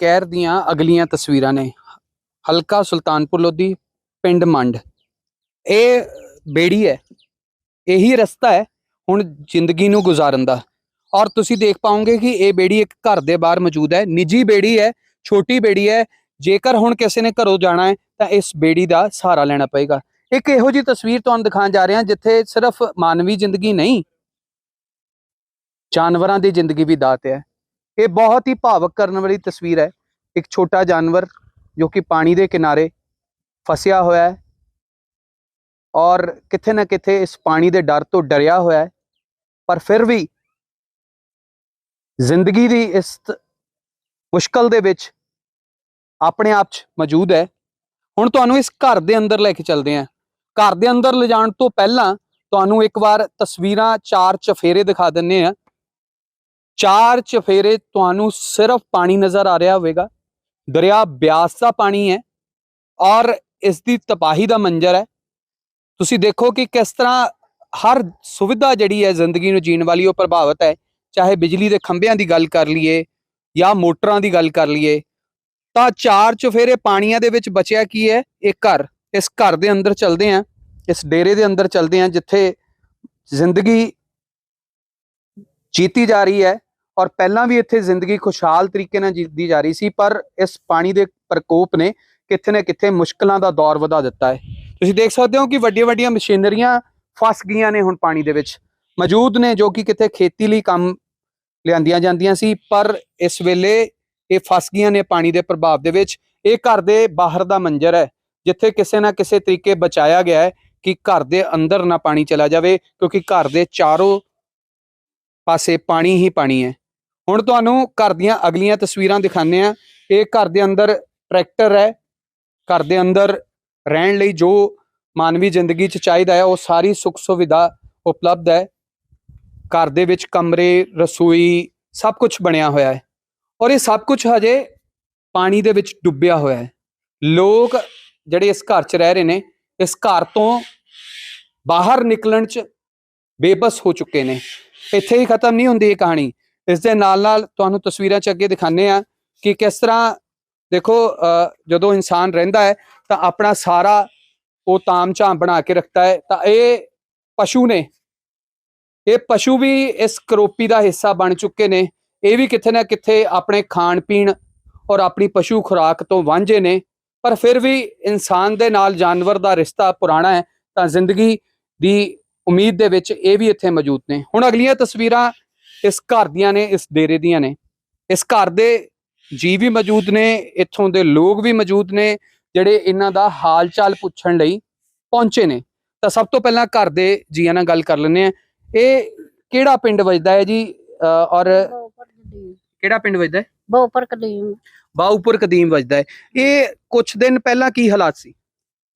ਕਹਿਰ ਦੀਆਂ ਅਗਲੀਆਂ ਤਸਵੀਰਾਂ ਨੇ। ਹਲਕਾ ਸੁਲਤਾਨਪੁਰ ਲੋਧੀ, ਪਿੰਡ ਮੰਡ। ਇਹ ਬੇੜੀ ਹੈ। ਇਹੀ ਰਸਤਾ ਹੈ ਹੁਣ ਜ਼ਿੰਦਗੀ ਨੂੰ ਗੁਜ਼ਾਰਨ ਦਾ। ਔਰ ਤੁਸੀਂ ਦੇਖ ਪਾਓਗੇ ਕਿ ਇਹ ਬੇੜੀ ਇੱਕ ਘਰ ਦੇ ਬਾਹਰ ਮੌਜੂਦ ਹੈ। ਨਿੱਜੀ ਬੇੜੀ ਹੈ, ਛੋਟੀ ਬੇੜੀ ਹੈ। ਜੇਕਰ ਹੁਣ ਕਿਸੇ ਨੇ ਘਰੋਂ ਜਾਣਾ ਹੈ, ਤਾਂ ਇਸ ਬੇੜੀ ਦਾ ਸਹਾਰਾ ਲੈਣਾ ਪਏਗਾ। ਇੱਕ ਇਹੋ ਜੀ ਤਸਵੀਰ ਤੁਹਾਨੂੰ ਦਿਖਾਉਣ ਜਾ ਰਹੇ ਹਾਂ, ਜਿੱਥੇ ਸਿਰਫ ਮਾਨਵੀ ਜ਼ਿੰਦਗੀ ਨਹੀਂ, ਜਾਨਵਰਾਂ ਦੀ ਜ਼ਿੰਦਗੀ ਵੀ ਦਾਤ ਹੈ। ਇਹ ਬਹੁਤ ਹੀ ਭਾਵਕ ਕਰਨ ਵਾਲੀ ਤਸਵੀਰ ਹੈ। ਇੱਕ ਛੋਟਾ ਜਾਨਵਰ ਜੋ ਕਿ ਪਾਣੀ ਦੇ ਕਿਨਾਰੇ ਫਸਿਆ ਹੋਇਆ ਹੈ ਔਰ ਕਿਥੇ ਨਾ ਕਿਥੇ ਇਸ ਪਾਣੀ ਦੇ ਡਰ ਤੋਂ ਡਰਿਆ ਹੋਇਆ ਹੈ। ਪਰ ਫਿਰ ਵੀ ਜ਼ਿੰਦਗੀ ਦੀ ਇਸ ਮੁਸ਼ਕਲ ਦੇ ਵਿੱਚ ਆਪਣੇ ਆਪ 'ਚ ਮੌਜੂਦ ਹੈ। ਹੁਣ ਤੁਹਾਨੂੰ ਇਸ ਘਰ ਦੇ ਅੰਦਰ ਲੈ ਕੇ ਚੱਲਦੇ ਹਾਂ। ਘਰ ਦੇ ਅੰਦਰ ਲਿਜਾਣ ਤੋਂ ਪਹਿਲਾਂ ਤੁਹਾਨੂੰ ਇੱਕ ਵਾਰ ਤਸਵੀਰਾਂ ਚਾਰ ਚਫੇਰੇ ਦਿਖਾ ਦਿੰਨੇ ਆ ਚਾਰ ਚਫੇਰੇ ਤੁਹਾਨੂੰ ਸਿਰਫ ਪਾਣੀ ਨਜ਼ਰ ਆ ਰਿਹਾ ਹੋਵੇਗਾ। ਦਰਿਆ ਬਿਆਸ ਦਾ ਪਾਣੀ ਹੈ ਔਰ ਇਸ ਦੀ ਤਬਾਹੀ ਦਾ ਮੰਜ਼ਰ ਹੈ। ਤੁਸੀਂ ਦੇਖੋ ਕਿ ਕਿਸ ਤਰ੍ਹਾਂ ਹਰ ਸੁਵਿਧਾ ਜਿਹੜੀ ਹੈ ਜ਼ਿੰਦਗੀ ਨੂੰ ਜੀਣ ਵਾਲੀ ਉਹ ਪ੍ਰਭਾਵਿਤ ਹੈ। ਚਾਹੇ ਬਿਜਲੀ ਦੇ ਖੰਭਿਆਂ ਦੀ ਗੱਲ ਕਰ ਲਈਏ ਜਾਂ ਮੋਟਰਾਂ ਦੀ ਗੱਲ ਕਰ ਲਈਏ, ਤਾਂ ਚਾਰ ਚਫੇਰੇ ਪਾਣੀਆਂ ਦੇ ਵਿੱਚ ਬਚਿਆ ਕੀ ਹੈ? ਇਹ ਘਰ। ਇਸ ਘਰ ਦੇ ਅੰਦਰ ਚਲਦੇ ਆਂ ਇਸ ਡੇਰੇ ਦੇ ਅੰਦਰ ਚਲਦੇ ਆਂ ਜਿੱਥੇ ਜ਼ਿੰਦਗੀ ਜੀਤੀ ਜਾ ਰਹੀ ਹੈ। ਔਰ ਪਹਿਲਾਂ ਵੀ ਇੱਥੇ ਜ਼ਿੰਦਗੀ ਖੁਸ਼ਹਾਲ ਤਰੀਕੇ ਨਾਲ ਜੀਦੀ ਜਾ ਰਹੀ ਸੀ, ਪਰ ਇਸ ਪਾਣੀ ਦੇ ਪ੍ਰਕੋਪ ਨੇ ਕਿੱਥੇ ਨਾ ਕਿੱਥੇ ਮੁਸ਼ਕਲਾਂ ਦਾ ਦੌਰ ਵਧਾ ਦਿੱਤਾ ਹੈ। ਤੁਸੀਂ ਦੇਖ ਸਕਦੇ ਹੋ ਕਿ ਵੱਡੀਆਂ ਵੱਡੀਆਂ ਮਸ਼ੀਨਰੀਆਂ ਫਸ ਗਈਆਂ ਨੇ ਹੁਣ ਪਾਣੀ ਦੇ ਵਿੱਚ। ਮੌਜੂਦ ਨੇ ਜੋ ਕਿ ਕਿਤੇ ਖੇਤੀ ਲਈ ਕੰਮ ਲਿਆਂਦੀਆਂ ਜਾਂਦੀਆਂ ਸੀ, ਪਰ ਇਸ ਵੇਲੇ ਇਹ ਫਸ ਗਈਆਂ ਨੇ ਪਾਣੀ ਦੇ ਪ੍ਰਭਾਵ ਦੇ ਵਿੱਚ। ਇਹ ਘਰ ਦੇ ਬਾਹਰ ਦਾ ਮੰਜ਼ਰ ਹੈ, ਜਿੱਥੇ ਕਿਸੇ ਨਾ ਕਿਸੇ ਤਰੀਕੇ ਬਚਾਇਆ ਗਿਆ ਹੈ ਕਿ ਘਰ ਦੇ ਅੰਦਰ ਨਾ ਪਾਣੀ ਚਲਾ ਜਾਵੇ, ਕਿਉਂਕਿ ਘਰ ਦੇ ਚਾਰੋਂ ਪਾਸੇ ਪਾਣੀ ਹੀ ਪਾਣੀ ਹੈ। ਹੁਣ ਤੁਹਾਨੂੰ ਘਰ ਦੀਆਂ ਅਗਲੀਆਂ ਤਸਵੀਰਾਂ ਦਿਖਾਉਂਦੇ ਆ ਇਹ ਘਰ ਦੇ ਅੰਦਰ ਟਰੈਕਟਰ ਹੈ। ਘਰ ਦੇ ਅੰਦਰ ਰਹਿਣ ਲਈ ਜੋ ਮਾਨਵੀ ਜ਼ਿੰਦਗੀ 'ਚ ਚਾਹੀਦਾ ਹੈ, ਉਹ ਸਾਰੀ ਸੁੱਖ ਸੁਵਿਧਾ ਉਪਲਬਧ ਹੈ। ਘਰ ਦੇ ਵਿੱਚ ਕਮਰੇ, ਰਸੋਈ ਸਭ ਕੁਝ ਬਣਿਆ ਹੋਇਆ ਹੈ। ਔਰ ਇਹ ਸਭ ਕੁਝ ਹਜੇ ਪਾਣੀ ਦੇ ਵਿੱਚ ਡੁੱਬਿਆ ਹੋਇਆ ਹੈ। ਲੋਕ ਜਿਹੜੇ ਇਸ ਘਰ 'ਚ ਰਹਿ ਰਹੇ ਨੇ, ਇਸ ਘਰ ਤੋਂ ਬਾਹਰ ਨਿਕਲਣ 'ਚ ਬੇਬਸ ਹੋ ਚੁੱਕੇ ਨੇ। ਇੱਥੇ ਹੀ ਖਤਮ ਨਹੀਂ ਹੁੰਦੀ ਇਹ ਕਹਾਣੀ। ਇਸ ਦੇ ਨਾਲ ਨਾਲ ਤੁਹਾਨੂੰ ਤਸਵੀਰਾਂ 'ਚ ਅੱਗੇ ਦਿਖਾਣੇ ਆ ਕਿ ਕਿਸ ਤਰ੍ਹਾਂ ਦੇਖੋ ਅ, ਜਦੋਂ ਇਨਸਾਨ ਰਹਿੰਦਾ ਹੈ ਤਾਂ ਆਪਣਾ ਸਾਰਾ ਉਹ ਤਾਮ-ਝਾਮ ਬਣਾ ਕੇ ਰੱਖਦਾ ਹੈ। ਤਾਂ ਇਹ ਪਸ਼ੂ ਨੇ ਇਹ ਪਸ਼ੂ ਵੀ ਇਸ ਕਰੋਪੀ ਦਾ ਹਿੱਸਾ ਬਣ ਚੁੱਕੇ ਨੇ। ਇਹ ਵੀ ਕਿਥੇ ਨਾ ਕਿਥੇ ਆਪਣੇ ਖਾਣ ਪੀਣ ਔਰ ਆਪਣੀ ਪਸ਼ੂ ਖੁਰਾਕ ਤੋਂ ਵਾਂਝੇ ਨੇ। ਪਰ ਫਿਰ ਵੀ ਇਨਸਾਨ ਦੇ ਨਾਲ ਜਾਨਵਰ ਦਾ ਰਿਸ਼ਤਾ ਪੁਰਾਣਾ ਹੈ ਤਾਂ ਜ਼ਿੰਦਗੀ ਦੀ ਉਮੀਦ ਦੇ ਵਿੱਚ ਇਹ ਵੀ ਇੱਥੇ ਮੌਜੂਦ ਨੇ। ਹੁਣ ਅਗਲੀਆਂ ਤਸਵੀਰਾਂ ਇਸ ਘਰ ਦੀਆਂ ਨੇ ਇਸ ਡੇਰੇ ਦੀਆਂ ਨੇ। ਇਸ ਘਰ ਦੇ ਜੀ ਵੀ ਮੌਜੂਦ ਨੇ ਇੱਥੋਂ ਦੇ ਲੋਕ ਵੀ ਮੌਜੂਦ ਨੇ ਜਿਹੜੇ ਇਹਨਾਂ ਦਾ ਹਾਲ ਚਾਲ ਪੁੱਛਣ ਲਈ ਪਹੁੰਚੇ ਨੇ। ਤਾਂ ਸਭ ਤੋਂ ਪਹਿਲਾਂ ਘਰ ਦੇ ਜੀਆਂ ਨਾਲ ਗੱਲ ਕਰ ਲੈਂਦੇ ਆ ਇਹ ਕਿਹੜਾ ਪਿੰਡ ਵੱਜਦਾ ਹੈ ਜੀ? ਔਰ ਕਿਹੜਾ ਪਿੰਡ ਵੱਜਦਾ ਹੈ? ਬਹੁਪਰ ਕਦੀਮ। ਬਾਉਪੁਰ ਕਦੀਮ ਵੱਜਦਾ ਹੈ। ਇਹ ਕੁਝ ਦਿਨ ਪਹਿਲਾਂ ਕੀ ਹਾਲਾਤ ਸੀ?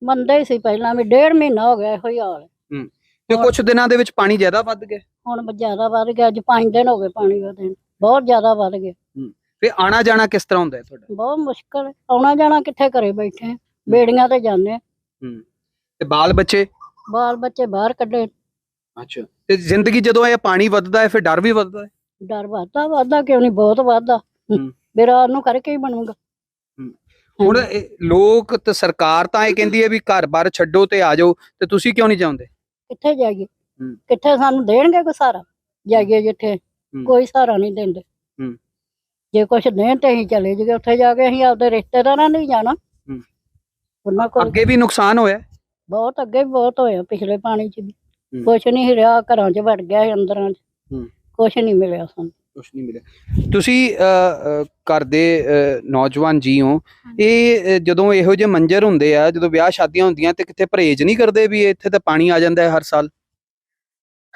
ਮੰਦੇ ਹੀ ਸੀ ਪਹਿਲਾਂ ਵੀ ਡੇਢ ਮਹੀਨਾ ਹੋ ਗਿਆ ਇਹੋ ਹੀ ਹਾਲ। ਹੈ। ਤੇ ਕੁਝ ਦਿਨਾਂ ਦੇ ਵਿੱਚ ਪਾਣੀ ਜ਼ਿਆਦਾ ਵੱਧ ਗਿਆ। ਹੁਣ ਜ਼ਿਆਦਾ ਵੱਧ ਗਿਆ ਅੱਜ 5 ਦਿਨ ਹੋ ਗਏ ਪਾਣੀ ਵਧੇ ਨੂੰ। ਬਹੁਤ ਜ਼ਿਆਦਾ ਵੱਧ ਗਿਆ ਤੇ ਆਣਾ ਜਾਣਾ ਕਿਸ ਤਰ੍ਹਾਂ ਹੁੰਦਾ ਹੈ ਤੁਹਾਡਾ ਬਹੁਤ ਮੁਸ਼ਕਲ ਹੈ। ਆਉਣਾ ਜਾਣਾ ਕਿੱਥੇ ਘਰੇ ਬੈਠੇ ਹਾਂ। ਬੇੜੀਆਂ ਤੇ ਜਾਂਦੇ ਹਾਂ। ਤੇ ਬਾਲ ਬੱਚੇ ਬਾਲ ਬੱਚੇ ਬਾਹਰ ਕੱਢੇ ਅੱਛਾ ਤੇ ਜ਼ਿੰਦਗੀ ਜਦੋਂ ਇਹ ਪਾਣੀ ਵੱਧਦਾ ਹੈ ਫਿਰ ਡਰ ਵੀ ਵੱਧਦਾ ਹੈ ਡਰ ਵੱਧਦਾ ਵੱਧਦਾ ਕਿਉਂ ਨਹੀਂ ਬਹੁਤ ਵੱਧਦਾ ਹੂੰ। ਮੇਰਾ ਨੂੰ ਕਰਕੇ ਹੀ ਬਣੂਗਾ ਹੁਣ ਇਹ ਲੋਕ ਤੇ ਸਰਕਾਰ ਤਾਂ ਇਹ ਕਹਿੰਦੀ ਹੈ ਵੀ ਘਰ-ਬਾਰ ਛੱਡੋ ਤੇ ਆ ਜਾਓ ਤੇ ਤੁਸੀਂ ਕਿਉਂ ਨਹੀਂ ਚਾਹੁੰਦੇ ਕਿੱਥੇ ਜਾਈਏ ਹੂੰ। ਕਿੱਥੇ ਸਾਨੂੰ ਦੇਣਗੇ ਕੋਈ ਸਹਾਰਾ? ਜਾਈਏ ਜਿੱਥੇ। ਕੋਈ ਸਹਾਰਾ ਨਹੀਂ ਦਿੰਦੇ। ਜੇ ਕੁਛ ਦੇਣ ਤੇ ਅਸੀਂ ਚਲੇ ਜਾਈਏ ਉੱਥੇ ਜਾ ਕੇ ਅਸੀਂ ਆਪਦੇ ਰਿਸ਼ਤੇਦਾਰਾਂ ਨਹੀਂ ਜਾਣਾ। ਉਹਨਾਂ ਕੋਲ ਅੱਗੇ ਵੀ ਨੁਕਸਾਨ ਹੋਇਆ? ਬਹੁਤ ਅੱਗੇ ਵੀ ਬਹੁਤ ਹੋਇਆ ਪਿਛਲੇ ਪਾਣੀ 'ਚ ਵੀ। ਕੁਛ ਨਹੀਂ ਰਿਹਾ ਘਰਾਂ 'ਚ ਵੜ ਗਿਆ ਅੰਦਰਾਂ 'ਚ। ਕੁਛ ਨਹੀਂ ਮਿਲਿਆ ਸਾਨੂੰ। ਕੁਛ ਨਹੀਂ ਮਿਲਿਆ। ਤੁਸੀਂ ਘਰ ਦੇ ਨੌਜਵਾਨ ਜੀ ਹੋ। ਇਹ ਜਦੋਂ ਇਹੋ ਜਿਹੇ ਮੰਜ਼ਰ ਹੁੰਦੇ ਆ ਜਦੋਂ ਵਿਆਹ ਸ਼ਾਦੀਆਂ ਹੁੰਦੀਆਂ ਤੇ ਕਿਤੇ ਪਰਹੇਜ਼ ਨਹੀਂ ਕਰਦੇ ਵੀ ਇੱਥੇ ਤਾਂ ਪਾਣੀ ਆ ਜਾਂਦਾ ਹੈ ਹਰ ਸਾਲ?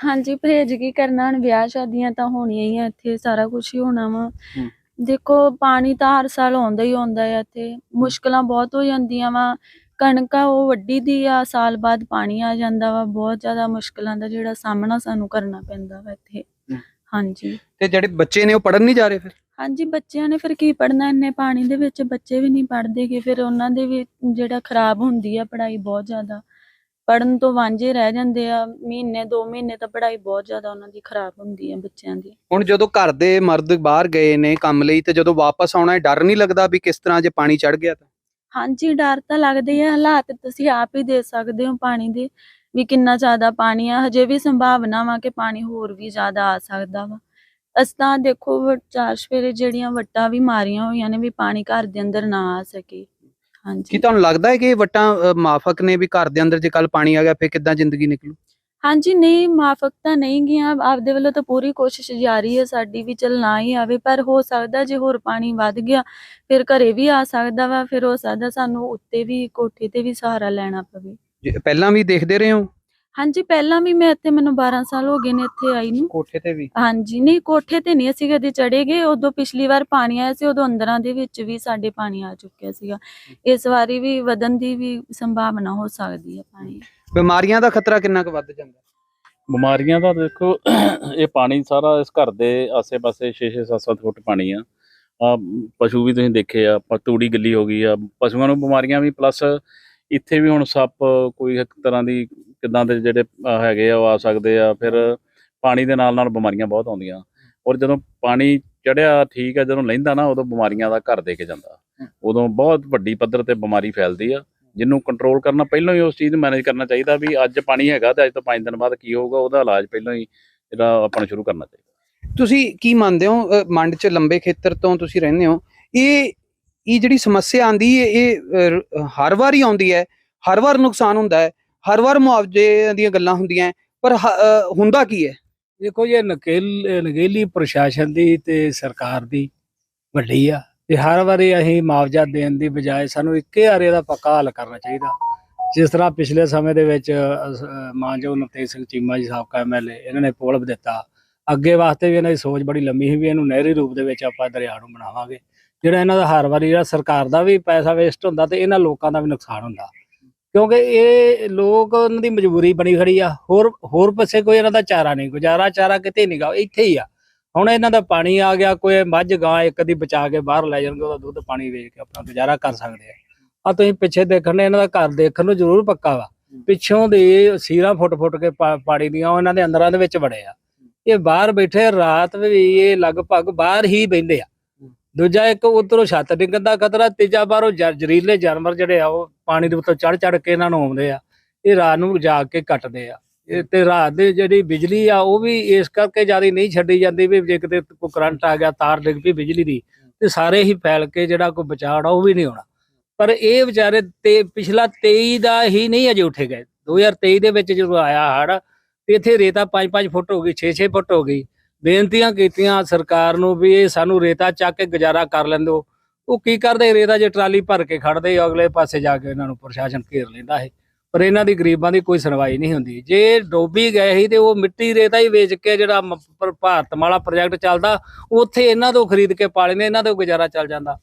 ਹਾਂਜੀ ਪਰਹੇਜ਼ ਕੀ ਕਰਨਾ ਹੁਣ ਵਿਆਹ ਸ਼ਾਦੀਆਂ ਤਾਂ ਹੋਣੀਆਂ ਹੀ ਆ ਇੱਥੇ ਸਾਰਾ ਕੁਝ ਹੀ ਹੋਣਾ ਵਾ। ਹੂੰ। ਦੇਖੋ ਪਾਣੀ ਤਾਂ ਹਰ ਸਾਲ ਆਉਂਦਾ ਹੀ ਆਉਂਦਾ ਹੈ ਇੱਥੇ ਮੁਸ਼ਕਲਾਂ ਬਹੁਤ ਹੋ ਜਾਂਦੀਆਂ ਵਾ। ਕਣਕਾਂ ਉਹ ਵੱਡੀ ਦੀ ਆ ਸਾਲ ਬਾਅਦ ਪਾਣੀ ਆ ਜਾਂਦਾ ਵਾ। ਬਹੁਤ ਜ਼ਿਆਦਾ ਮੁਸ਼ਕਲਾਂ ਦਾ ਜਿਹੜਾ ਸਾਹਮਣਾ ਸਾਨੂੰ ਕਰਨਾ ਪੈਂਦਾ ਵਾ ਇੱਥੇ। ਹੂੰ। ਹਾਂਜੀ। ਤੇ ਜਿਹੜੇ ਬੱਚੇ ਨੇ ਉਹ ਪੜਨ ਨਹੀਂ ਜਾ ਰਹੇ ਫਿਰ? ਹਾਂਜੀ ਬੱਚਿਆਂ ਨੇ ਫਿਰ ਕੀ ਪੜਨਾ ਇੰਨੇ ਪਾਣੀ ਦੇ ਵਿੱਚ? ਬੱਚੇ ਵੀ ਨਹੀਂ ਪੜ੍ਹਦੇਗੇ ਫਿਰ ਉਹਨਾਂ ਦੇ ਵੀ ਜਿਹੜਾ ਖਰਾਬ ਹੁੰਦੀ ਆ ਪੜ੍ਹਾਈ ਬਹੁਤ ਜ਼ਿਆਦਾ। ਪੜਨ ਤੋਂ ਵਾਂਝੇ ਰਹਿ ਜਾਂਦੇ ਆ ਮਹੀਨੇ 2 ਮਹੀਨੇ ਤਾਂ ਪੜ੍ਹਾਈ ਬਹੁਤ ਜ਼ਿਆਦਾ ਉਹਨਾਂ ਦੀ ਖਰਾਬ ਹੁੰਦੀ ਹੈ ਬੱਚਿਆਂ ਦੀ। ਹੁਣ ਜਦੋਂ ਘਰ ਦੇ ਮਰਦ ਬਾਹਰ ਗਏ ਨੇ ਕੰਮ ਲਈ ਤੇ ਜਦੋਂ ਵਾਪਸ ਆਉਣਾ ਹੈ ਡਰ ਨਹੀਂ ਲੱਗਦਾ ਵੀ ਕਿਸ ਤਰ੍ਹਾਂ ਜੇ ਪਾਣੀ ਚੜ ਗਿਆ ਤਾਂ? ਹਾਂਜੀ ਡਰ ਤਾਂ ਲੱਗਦੇ ਆ। ਹਾਲਾਤ ਤੁਸੀਂ ਆਪ ਹੀ ਦੇ ਸਕਦੇ ਹੋ ਪਾਣੀ ਦੇ ਵੀ ਕਿੰਨਾ ਜ਼ਿਆਦਾ ਪਾਣੀ ਆ। ਹਜੇ ਵੀ ਸੰਭਾਵਨਾ ਵਾ ਕਿ ਪਾਣੀ ਹੋਰ ਵੀ ਜ਼ਿਆਦਾ ਆ ਸਕਦਾ ਵਾ। ਅਸੀਂ ਤਾਂ ਦੇਖੋ ਚਾਰ ਸਵੇਰੇ ਜਿਹੜੀਆਂ ਵੱਟਾਂ ਵੀ ਮਾਰੀਆਂ ਹੋਈਆਂ ਨੇ ਵੀ ਪਾਣੀ ਘਰ ਦੇ ਅੰਦਰ ਨਾ ਆ ਸਕੇ। ਕੀ ਹਾਂਜੀ ਤੁਹਾਨੂੰ ਲੱਗਦਾ ਹੈ ਕਿ ਇਹ ਵੱਟਾਂ ਮਾਫਕ ਨੇ ਵੀ ਘਰ ਦੇ ਅੰਦਰ ਜੇ ਕੱਲ ਪਾਣੀ ਆ ਗਿਆ ਫਿਰ ਕਿੱਦਾਂ ਜ਼ਿੰਦਗੀ ਨਿਕਲੂ? ਹਾਂਜੀ ਨਹੀਂ ਮਾਫਕ ਤਾਂ ਨਹੀਂ ਗਿਆ ਆਪਦੇ ਵੱਲੋਂ ਤਾਂ ਪੂਰੀ ਕੋਸ਼ਿਸ਼ ਜਾਰੀ ਹੈ ਸਾਡੀ ਵੀ ਚੱਲ ਨਾ ਹੀ ਆਵੇ ਪਰ ਹੋ ਸਕਦਾ ਜੇ ਹੋਰ ਪਾਣੀ ਵੱਧ ਗਿਆ ਫਿਰ ਘਰੇ ਵੀ ਆ ਸਕਦਾ ਵਾ ਫਿਰ ਹੋ ਸਕਦਾ ਸਾਨੂੰ ਉੱਤੇ ਵੀ ਕੋਠੇ ਤੇ ਵੀ ਸਹਾਰਾ ਲੈਣਾ ਪਵੇ। ਜੇ ਪਹਿਲਾਂ ਵੀ ਦੇਖਦੇ ਰਹੇ ਹੋ? ਹਾਂਜੀ ਪਹਿਲਾਂ ਵੀ ਮੈਂ ਇੱਥੇ ਮੈਨੂੰ 12 ਸਾਲ ਹੋ ਗਏ ਨੇ ਇੱਥੇ ਆਈ ਨੂੰ। ਕੋਠੇ ਤੇ ਵੀ? ਹਾਂਜੀ ਨਹੀਂ ਕੋਠੇ ਤੇ ਨਹੀਂ ਅਸੀਂ ਕਦੇ ਚੜੇ ਗਏ। ਉਦੋਂ ਪਿਛਲੀ ਵਾਰ ਪਾਣੀ ਆਇਆ ਸੀ ਉਦੋਂ ਅੰਦਰਾਂ ਦੇ ਵਿੱਚ ਵੀ ਸਾਡੇ ਪਾਣੀ ਆ ਚੁੱਕਿਆ ਸੀਗਾ। ਇਸ ਵਾਰੀ ਵੀ ਵਧਣ ਦੀ ਵੀ ਸੰਭਾਵਨਾ ਹੋ ਸਕਦੀ ਹੈ ਪਾਣੀ। ਬਿਮਾਰੀਆਂ ਦਾ ਖਤਰਾ ਕਿੰਨਾ ਕੁ ਵੱਧ ਜਾਂਦਾ? ਬਿਮਾਰੀਆਂ ਦਾ ਦੇਖੋ ਇਹ ਪਾਣੀ ਸਾਰਾ ਇਸ ਘਰ ਦੇ ਆਸੇ-ਪਾਸੇ 6-6 7-7 ਫੁੱਟ ਪਾਣੀ ਆ। ਆ ਪਸ਼ੂ ਵੀ ਤੁਸੀਂ ਦੇਖੇ ਆ ਪ- ਤੂੜੀ ਗਿੱਲੀ ਹੋ ਗਈ ਆ। ਪਸ਼ੂਆਂ ਨੂੰ ਬਿਮਾਰੀਆਂ ਵੀ ਪਲੱਸ ਇੱਥੇ ਵੀ ਹੁਣ ਸੱਪ ਕੋਈ ਇੱਕ ਤਰ੍ਹਾਂ ਦੀ ਕਿਦਾਂ ਦੇ ਜਿਹੜੇ ਹੈਗੇ ਆ, ਉਹ ਆ ਸਕਦੇ ਆ। ਫਿਰ ਪਾਣੀ ਦੇ ਨਾਲ ਨਾਲ ਬਿਮਾਰੀਆਂ ਬਹੁਤ ਆਉਂਦੀਆਂ। ਔਰ ਜਦੋਂ ਪਾਣੀ ਚੜਿਆ ਠੀਕ ਆ, ਜਦੋਂ ਲੈਂਦਾ ਨਾ, ਉਦੋਂ ਬਿਮਾਰੀਆਂ ਦਾ ਘਰ ਦੇ ਕੇ ਜਾਂਦਾ। ਉਦੋਂ ਬਹੁਤ ਵੱਡੀ ਪੱਧਰ ਤੇ ਬਿਮਾਰੀ ਫੈਲਦੀ ਆ। ਜਿਹਨੂੰ ਕੰਟਰੋਲ ਕਰਨਾ, ਪਹਿਲਾਂ ਹੀ ਉਸ ਚੀਜ਼ ਨੂੰ ਮੈਨੇਜ ਕਰਨਾ ਚਾਹੀਦਾ ਵੀ ਅੱਜ ਪਾਣੀ ਹੈਗਾ ਤੇ ਅੱਜ ਤੋਂ 5 ਦਿਨ ਬਾਅਦ ਕੀ ਹੋਊਗਾ, ਉਹਦਾ ਇਲਾਜ ਪਹਿਲਾਂ ਹੀ ਜਿਹੜਾ ਆਪਾਂ ਨੂੰ ਸ਼ੁਰੂ ਕਰਨਾ ਚਾਹੀਦਾ। ਤੁਸੀਂ ਕੀ ਮੰਨਦੇ ਹੋ ਮੰਡ 'ਚ ਲੰਬੇ ਖੇਤਰ ਤੋਂ ਤੁਸੀਂ ਰਹਿੰਦੇ ਹੋ, ਇਹ ਇਹ ਜਿਹੜੀ ਸਮੱਸਿਆ ਆਂਦੀ ਹੈ ਇਹ ਹਰ ਵਾਰ ਹੀ ਆਉਂਦੀ ਹੈ, ਹਰ ਵਾਰ ਨੁਕਸਾਨ ਹੁੰਦਾ ਹੈ। ਹਰ ਵਾਰ ਮੁਆਵਜ਼ੇ ਦੀਆਂ ਗੱਲਾਂ ਹੁੰਦੀਆਂ ਪਰ ਹੁੰਦਾ ਕੀ ਹੈ? ਦੇਖੋ ਇਹ ਨਕੇਲ ਨਗੇਲੀ ਪ੍ਰਸ਼ਾਸਨ ਦੀ ਤੇ ਸਰਕਾਰ ਦੀ ਵੱਡੀ ਆ ਤੇ ਹਰ ਵਾਰੀ ਅਸੀਂ ਮੁਆਵਜ਼ਾ ਦੇਣ ਦੀ ਬਜਾਏ ਸਾਨੂੰ ਇੱਕੇ ਆਰੇ ਦਾ ਪੱਕਾ ਹੱਲ ਕਰਨਾ ਚਾਹੀਦਾ। ਜਿਸ ਤਰ੍ਹਾਂ ਪਿਛਲੇ ਸਮੇਂ ਦੇ ਵਿੱਚ ਅ, ਮਾਨਯੋਗ ਨਵਤੇਜ ਸਿੰਘ ਚੀਮਾ ਜੀ ਸਾਬਕਾ ਐਮਐਲਏ ਇਹਨਾਂ ਨੇ ਪੁਲ ਦਿੱਤਾ। ਅੱਗੇ ਵਾਸਤੇ ਵੀ ਇਹਨਾਂ ਦੀ ਸੋਚ ਬੜੀ ਲੰਮੀ ਸੀ ਵੀ ਇਹਨੂੰ ਨਹਿਰੀ ਰੂਪ ਦੇ ਵਿੱਚ ਆਪਾਂ ਦਰਿਆ ਨੂੰ ਬਣਾਵਾਂਗੇ। ਜਿਹੜਾ ਇਹਨਾਂ ਦਾ ਹਰ ਵਾਰੀ ਜਿਹੜਾ ਸਰਕਾਰ ਦਾ ਵੀ ਪੈਸਾ ਵੇਸਟ ਹੁੰਦਾ ਤੇ ਇਹਨਾਂ ਲੋਕਾਂ ਦਾ ਵੀ ਨੁਕਸਾਨ ਹੁੰਦਾ। ਕਿਉਂਕਿ ਇਹ ਲੋਕ ਉਹਨਾਂ ਦੀ ਮਜਬੂਰੀ ਬਣੀ ਖੜੀ ਆ। ਹੋਰ ਹੋਰ ਪਾਸੇ ਕੋਈ ਇਹਨਾਂ ਦਾ ਚਾਰਾ ਨਹੀਂ ਗੁਜ਼ਾਰਾ ਚਾਰਾ ਕਿਤੇ ਨਹੀਂਗਾ ਇੱਥੇ ਹੀ ਆ। ਹੁਣ ਇਹਨਾਂ ਦਾ ਪਾਣੀ ਆ ਗਿਆ ਕੋਈ ਮੱਝ ਗਾਂ ਇੱਕ ਦੀ ਬਚਾ ਕੇ ਬਾਹਰ ਲੈ ਜਾਣਗੇ ਉਹਦਾ ਦੁੱਧ ਪਾਣੀ ਵੇਚ ਕੇ ਆਪਣਾ ਗੁਜ਼ਾਰਾ ਕਰ ਸਕਦੇ ਆ। ਆ ਤੁਸੀਂ ਪਿੱਛੇ ਦੇਖਣ ਇਹਨਾਂ ਦਾ ਘਰ ਦੇਖਣ ਨੂੰ ਜ਼ਰੂਰ ਪੱਕਾ ਵਾ। ਪਿੱਛੋਂ ਦੇ ਸੀਰਾ ਫੁੱਟ ਫੁੱਟ ਕੇ ਪਾਣੀ ਦੀਆਂ ਉਹ ਇਹਨਾਂ ਦੇ ਅੰਦਰਾਂ ਦੇ ਵਿੱਚ ਵੜੇ ਆ। ਇਹ ਬਾਹਰ ਬੈਠੇ ਰਾਤ ਵੀ ਇਹ ਲਗਭਗ ਬਾਹਰ ਹੀ ਬੈੰਦੇ ਆ। ਦੂਜਾ ਇੱਕ ਉਧਰੋਂ ਛੱਤ ਡਿੱਗਣ ਦਾ ਖਤਰਾ, ਤੀਜਾ ਬਾਹਰੋਂ ਜ਼ਰ- ਜ਼ਹਿਰੀਲੇ ਜਾਨਵਰ ਜਿਹੜੇ ਆ ਉਹ ਪਾਣੀ ਦੇ ਉੱਤੋਂ ਚੜ ਚੜ ਕੇ ਇਹਨਾਂ ਨੂੰ ਆਉਂਦੇ ਆ। ਇਹ ਰਾਤ ਨੂੰ ਜਾਗ ਕੇ ਕੱਟਦੇ ਆ। ਇਹ ਤੇ ਰਾਤ ਦੀ ਜਿਹੜੀ ਬਿਜਲੀ ਆ ਉਹ ਵੀ ਇਸ ਕਰਕੇ ਜ਼ਿਆਦਾ ਨਹੀਂ ਛੱਡੀ ਜਾਂਦੀ ਵੀ ਜੇ ਕਿਤੇ ਕੋਈ ਕਰੰਟ ਆ ਗਿਆ, ਤਾਰ ਡਿੱਗ ਪਈ ਬਿਜਲੀ ਦੀ, ਤੇ ਸਾਰੇ ਹੀ ਫੈਲ ਕੇ ਜਿਹੜਾ ਕੋਈ ਬਚਾਅ ਆ ਉਹ ਵੀ ਨਹੀਂ ਹੋਣਾ। ਪਰ ਇਹ ਵਿਚਾਰੇ ਤੇ ਪਿਛਲਾ 23 ਦਾ ਹੀ ਨਹੀਂ ਅਜੇ ਉੱਠੇ ਗਏ। 2023 ਦੇ ਵਿੱਚ ਜਦੋਂ ਆਇਆ ਹੜ ਤੇ ਇੱਥੇ ਰੇਤਾ 5-5 ਫੁੱਟ ਹੋ ਗਈ 6-6 ਫੁੱਟ ਹੋ ਗਈ। ਬੇਨਤੀਆਂ ਕੀਤੀਆਂ ਸਰਕਾਰ ਨੂੰ ਵੀ ਇਹ ਸਾਨੂੰ ਰੇਤਾ ਚੱਕ ਕੇ ਗੁਜ਼ਾਰਾ ਕਰ ਲੈਂਦੋ ਉਹ ਕੀ ਕਰਦੇ? ਰੇਤਾ ਜੇ ਟਰਾਲੀ ਭਰ ਕੇ ਖੜਦੇ, ਅਗਲੇ ਪਾਸੇ ਜਾ ਕੇ ਇਹਨਾਂ ਨੂੰ ਪ੍ਰਸ਼ਾਸਨ ਘੇਰ ਲੈਂਦਾ ਹੈ। ਪਰ ਇਹਨਾਂ ਦੀ ਗਰੀਬਾਂ ਦੀ ਕੋਈ ਸੁਣਵਾਈ ਨਹੀਂ ਹੁੰਦੀ। ਜੇ ਡੋਬੀ ਗਏ ਸੀ ਤੇ ਉਹ ਮਿੱਟੀ ਰੇਤਾ ਹੀ ਵੇਚ ਕੇ ਜਿਹੜਾ ਮ- ਭ- ਭਾਰਤਮਾਲਾ ਪ੍ਰੋਜੈਕਟ ਚੱਲਦਾ, ਉੱਥੇ ਇਹਨਾਂ ਤੋਂ ਖਰੀਦ ਕੇ ਪਾ ਲੈਂਦੇ, ਇਹਨਾਂ ਤੋਂ ਗੁਜ਼ਾਰਾ ਚੱਲ ਜਾਂਦਾ।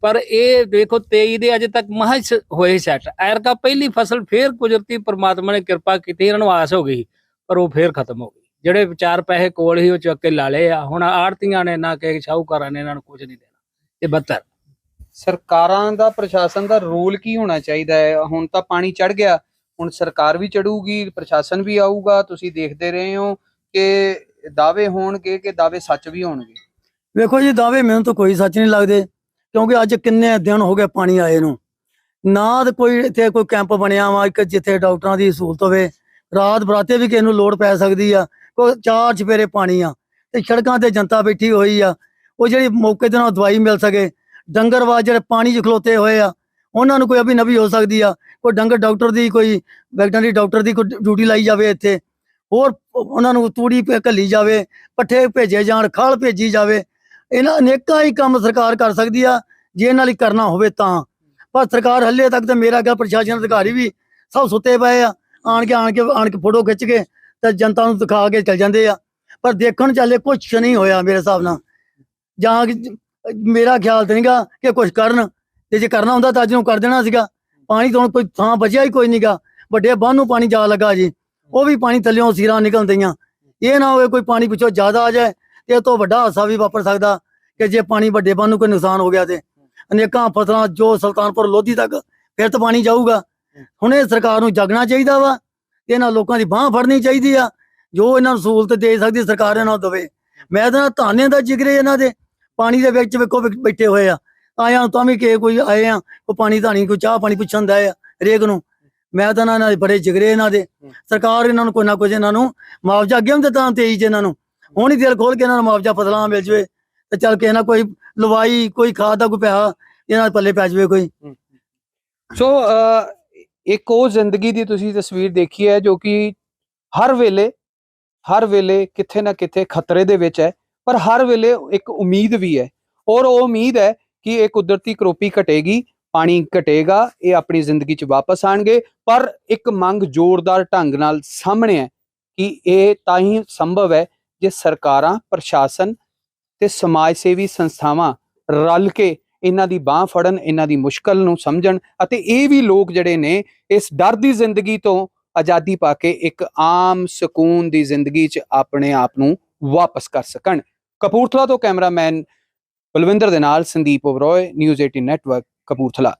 ਪਰ ਇਹ ਦੇਖੋ 23 ਦੇ ਅਜੇ ਤੱਕ ਮਹਜ ਹੋਏ ਸੈੱਟ। ਐਰਕਾ ਪਹਿਲੀ ਫਸਲ ਫੇਰ ਕੁਦਰਤੀ ਪ੍ਰਮਾਤਮਾ ਨੇ ਕਿਰਪਾ ਕੀਤੀ, ਇਹਨਾਂ ਨੂੰ ਆਸ ਹੋ ਗਈ, ਪਰ ਉਹ ਫੇਰ ਖਤਮ ਹੋ ਗਈ। ਜਿਹੜੇ ਚਾਰ ਪੈਸੇ ਕੋਲ ਹੀ ਉਹ ਚੁੱਕ ਕੇ ਲਾ ਲਏ ਆ। ਹੁਣ ਆੜਤੀਆਂ ਨੇ ਨਾ ਕਿ ਸ਼ਾਹੂਕਾਰਾਂ ਨੇ ਇਹਨਾਂ ਨੂੰ ਕੁਝ ਨਹੀਂ ਦੇਣਾ। ਇਹ ਬੱਤਰ ਸਰਕਾਰਾਂ ਦਾ ਪ੍ਰਸ਼ਾਸਨ ਦਾ ਰੋਲ ਕੀ ਹੋਣਾ ਚਾਹੀਦਾ ਹੈ? ਹੁਣ ਤਾਂ ਪਾਣੀ ਚੜ ਗਿਆ। ਹੁਣ ਸਰਕਾਰ ਵੀ ਚੜੂਗੀ ਪ੍ਰਸ਼ਾਸਨ ਵੀ ਆਊਗਾ। ਤੁਸੀਂ ਦੇਖਦੇ ਰਹੇ ਹੋ ਕਿ ਦਾਅਵੇ ਹੋਣਗੇ ਕਿ ਦਾਅਵੇ ਸੱਚ ਵੀ ਹੋਣਗੇ? ਵੇਖੋ ਜੀ ਦਾਅਵੇ ਮੈਨੂੰ ਤਾਂ ਕੋਈ ਸੱਚ ਨਹੀਂ ਲੱਗਦੇ ਕਿਉਂਕਿ ਅੱਜ ਕਿੰਨੇ ਦਿਨ ਹੋ ਗਏ ਪਾਣੀ ਆਏ ਨੂੰ। ਨਾ ਤਾਂ ਕੋਈ ਇੱਥੇ ਕੋਈ ਕੈਂਪ ਬਣਿਆ ਵਾ ਇੱਕ ਜਿੱਥੇ ਡਾਕਟਰਾਂ ਦੀ ਸਹੂਲਤ ਹੋਵੇ। ਰਾਤ ਬਰਾਤੇ ਵੀ ਕਿਸੇ ਨੂੰ ਲੋੜ ਪੈ ਸਕਦੀ ਆ। ਕੋਈ ਚਾਰ ਚਫੇਰੇ ਪਾਣੀ ਆ ਤੇ ਸੜਕਾਂ ਤੇ ਜਨਤਾ ਬੈਠੀ ਹੋਈ ਆ। ਉਹ ਜਿਹੜੀ ਮੌਕੇ ਤੇ ਨਾਲ ਦਵਾਈ ਮਿਲ ਸਕੇ। ਡੰਗਰਵਾਜ਼ ਜਿਹੜੇ ਪਾਣੀ 'ਚ ਖਲੋਤੇ ਹੋਏ ਆ, ਉਹਨਾਂ ਨੂੰ ਕੋਈ ਅਭੀ ਨਵੀ ਹੋ ਸਕਦੀ ਆ। ਕੋਈ ਡੰਗਰ ਡਾਕਟਰ ਦੀ, ਕੋਈ ਵੈਟਰਨਰੀ ਡਾਕਟਰ ਦੀ ਕੋਈ ਡਿਊਟੀ ਲਾਈ ਜਾਵੇ ਇੱਥੇ। ਹੋਰ ਉਹਨਾਂ ਨੂੰ ਤੂੜੀ ਭੇ- ਘੱਲੀ ਜਾਵੇ, ਪੱਠੇ ਭੇਜੇ ਜਾਣ, ਖਾਲ ਭੇਜੀ ਜਾਵੇ। ਇਹਨਾਂ ਅਨੇਕਾਂ ਹੀ ਕੰਮ ਸਰਕਾਰ ਕਰ ਸਕਦੀ ਆ। ਜੇ ਇਹਨਾਂ ਲਈ ਕਰਨਾ ਹੋਵੇ ਤਾਂ। ਪਰ ਸਰਕਾਰ ਹੱਲੇ ਤੱਕ ਤੇ ਮੇਰਾ ਗੱਲ ਪ੍ਰਸ਼ਾਸਨ ਅਧਿਕਾਰੀ ਵੀ ਸਭ ਸੁੱਤੇ ਪਏ ਆ। ਆਣ ਕੇ ਆਣ ਕੇ ਆਣ ਕੇ ਫੋਟੋ ਖਿੱਚ ਕੇ ਤਾਂ ਜਨਤਾ ਨੂੰ ਦਿਖਾ ਕੇ ਚਲ ਜਾਂਦੇ ਆ। ਪਰ ਦੇਖਣ ਚੱਲੇ ਕੁਝ ਨਹੀਂ ਹੋਇਆ ਮੇਰੇ ਹਿਸਾਬ ਨਾਲ। ਜਾਂ ਮੇਰਾ ਖਿਆਲ ਤੇ ਨਹੀਂਗਾ ਕਿ ਕੁਝ ਕਰਨ। ਤੇ ਜੇ ਕਰਨਾ ਹੁੰਦਾ ਤਾਂ ਅੱਜ ਨੂੰ ਕਰ ਦੇਣਾ ਸੀਗਾ। ਪਾਣੀ ਤੋਂ ਹੁਣ ਕੋਈ ਥਾਂ ਬਚਿਆ ਹੀ ਕੋਈ ਨਹੀਂਗਾ। ਵੱਡੇ ਬੰਨ ਨੂੰ ਪਾਣੀ ਜਾ ਲੱਗਾ ਜੀ। ਉਹ ਵੀ ਪਾਣੀ ਥੱਲਿਓਂ ਸੀਰਾਂ ਨਿਕਲਦੀਆਂ ਇਹ ਨਾ ਹੋਵੇ ਕੋਈ ਪਾਣੀ ਪਿੱਛੋਂ ਜ਼ਿਆਦਾ ਆ ਜਾਏ ਤੇ ਇਹ ਤੋਂ ਵੱਡਾ ਹਾਸਾ ਵੀ ਵਾਪਰ ਸਕਦਾ ਕਿ ਜੇ ਪਾਣੀ ਵੱਡੇ ਬੰਨ ਨੂੰ ਕੋਈ ਨੁਕਸਾਨ ਹੋ ਗਿਆ ਤੇ। ਅਨੇਕਾਂ ਫਸਲਾਂ ਜੋ ਸੁਲਤਾਨਪੁਰ ਲੋਧੀ ਤੱਕ ਫਿਰ ਤਾਂ ਪਾਣੀ ਜਾਊਗਾ। ਹੁਣ ਇਹ ਸਰਕਾਰ ਨੂੰ ਜਾਗਣਾ ਚਾਹੀਦਾ ਵਾ। ਇਹਨਾਂ ਲੋਕਾਂ ਦੀ ਬਾਹ ਫੜਨੀ ਚਾਹੀਦੀ ਆ ਜੋ ਇਹਨਾਂ ਨੂੰ ਸਹੂਲਤ ਦੇ ਸਕਦੀ ਸਰਕਾਰ ਇਹਨਾਂ ਨੂੰ ਦੇਵੇ। ਮੈਂ ਤਾਂ ਧਾਨੇ ਦਾ ਜਿਗਰੇ ਇਹਨਾਂ ਦੇ ਪਾਣੀ ਦੇ ਵਿੱਚ ਵੇਖੋ ਬੈਠੇ ਹੋਏ ਆ। ਆਇਆ ਤਾਂ ਵੀ ਕਿ ਕੋਈ ਆਏ ਆ ਉਹ ਪਾਣੀ ਧਾਣੀ ਕੋਈ ਚਾਹ ਪਾਣੀ ਪੁੱਛਣ ਦਾ ਆ ਹਰੇਕ ਨੂੰ। ਮੈਂ ਤਾਂ ਇਹਨਾਂ ਦੇ ਬੜੇ ਜਿਗਰੇ ਇਹਨਾਂ ਦੇ। ਸਰਕਾਰ ਇਹਨਾਂ ਨੂੰ ਕੋਈ ਨਾ ਕੁਝ ਇਹਨਾਂ ਨੂੰ ਮੁਆਵਜ਼ਾ ਅੱਗੇ ਹੁੰਦੇ ਦਿੱਤਾ 23 ਇਹਨਾਂ ਨੂੰ। ਹੁਣ ਹੀ ਦਿਲ ਖੋਲ ਕੇ ਇਹਨਾਂ ਨੂੰ ਮੁਆਵਜ਼ਾ ਫਸਲਾਂ ਮਿਲ ਜਵੇ ਤੇ ਚੱਲ ਕੇ ਇਹਨਾਂ ਕੋਈ ਲਵਾਈ ਕੋਈ ਖਾਦ ਦਾ ਕੋਈ ਪੈਸਾ ਇਹਨਾਂ ਦੇ ਪੱਲੇ ਪੈ ਜਵੇ ਕੋਈ। ਸੋ ਅ, ਇੱਕ ਉਹ ਜ਼ਿੰਦਗੀ ਦੀ ਤੁਸੀਂ ਤਸਵੀਰ ਦੇਖੀ ਹੈ ਜੋ ਕਿ ਹਰ ਵੇਲੇ ਹਰ ਵੇਲੇ ਕਿੱਥੇ ਨਾ ਕਿੱਥੇ ਖਤਰੇ ਦੇ ਵਿੱਚ ਹੈ, ਪਰ ਹਰ ਵੇਲੇ ਇੱਕ ਉਮੀਦ ਵੀ ਹੈ। ਔਰ ਉਹ ਉਮੀਦ ਹੈ ਕਿ ਇਹ ਕੁਦਰਤੀ ਕਰੋਪੀ ਘਟੇਗੀ, ਪਾਣੀ ਘਟੇਗਾ, ਇਹ ਆਪਣੀ ਜ਼ਿੰਦਗੀ 'ਚ ਵਾਪਸ ਆਣਗੇ, ਪਰ ਇੱਕ ਮੰਗ ਜ਼ੋਰਦਾਰ ਢੰਗ ਨਾਲ ਸਾਹਮਣੇ ਹੈ ਕਿ ਇਹ ਤਾਂ ਹੀ ਸੰਭਵ ਹੈ ਜੇ ਸਰਕਾਰਾਂ, ਪ੍ਰਸ਼ਾਸਨ ਤੇ ਸਮਾਜ ਸੇਵੀ ਸੰਸਥਾਵਾਂ ਰਲ ਕੇ ਇਹਨਾਂ ਦੀ ਬਾਹ ਫੜਨ, ਇਹਨਾਂ ਦੀ ਮੁਸ਼ਕਲ ਨੂੰ ਸਮਝਣ ਅਤੇ ਇਹ ਵੀ ਲੋਕ ਜਿਹੜੇ ਨੇ, ਇਸ ਡਰ ਦੀ ਜ਼ਿੰਦਗੀ ਤੋਂ ਆਜ਼ਾਦੀ ਪਾ ਕੇ ਇੱਕ ਆਮ ਸਕੂਨ ਦੀ ਜ਼ਿੰਦਗੀ 'ਚ ਆਪਣੇ ਆਪ ਨੂੰ ਵਾਪਸ ਕਰ ਸਕਣ। ਕਪੂਰਥਲਾ ਤੋਂ ਕੈਮਰਾਮੈਨ ਬਲਵਿੰਦਰ ਦੇ ਨਾਲ ਸੰਦੀਪ ਓਵਰੋਏ ਨਿਊਜ਼ 18 ਨੈਟਵਰਕ, ਕਪੂਰਥਲਾ।